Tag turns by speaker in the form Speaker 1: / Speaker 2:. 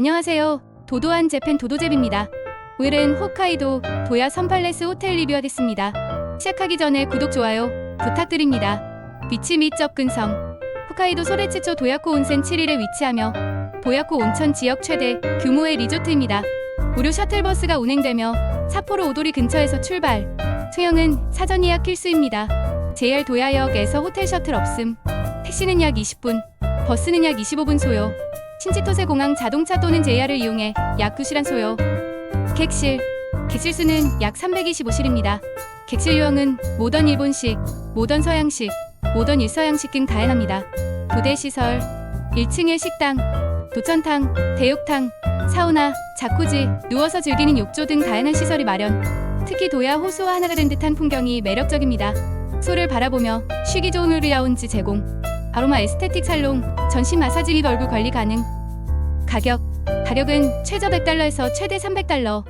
Speaker 1: 안녕하세요. 도도한 재팬 도도잽입니다. 오늘은 홋카이도 도야 선팔레스 호텔 리뷰하겠습니다. 시작하기 전에 구독, 좋아요 부탁드립니다. 위치 및 접근성 홋카이도 소레츠초 도야코 온센 7일에 위치하며 도야코 온천 지역 최대 규모의 리조트입니다. 무료 셔틀버스가 운행되며 사포로 오도리 근처에서 출발. 수영은 사전 예약 필수입니다. JR 도야역에서 호텔 셔틀 없음. 택시는 약 20분, 버스는 약 25분 소요. 신치토세 공항 자동차 또는 JR을 이용해 약 2시간 소요. 객실. 객실 수는 약 325실입니다. 객실 유형은 모던 일본식, 모던 서양식, 모던 일서양식 등 다양합니다. 부대 시설. 1층에 식당, 도천탕, 대욕탕, 사우나, 자쿠지, 누워서 즐기는 욕조 등 다양한 시설이 마련. 특히 도야 호수와 하나가 된 듯한 풍경이 매력적입니다. 소를 바라보며 쉬기 좋은 우리 라운지 제공. 아로마 에스테틱 살롱, 전신 마사지 및 얼굴 관리 가능. 가격. 가격은 최저 100달러에서 최대 300달러.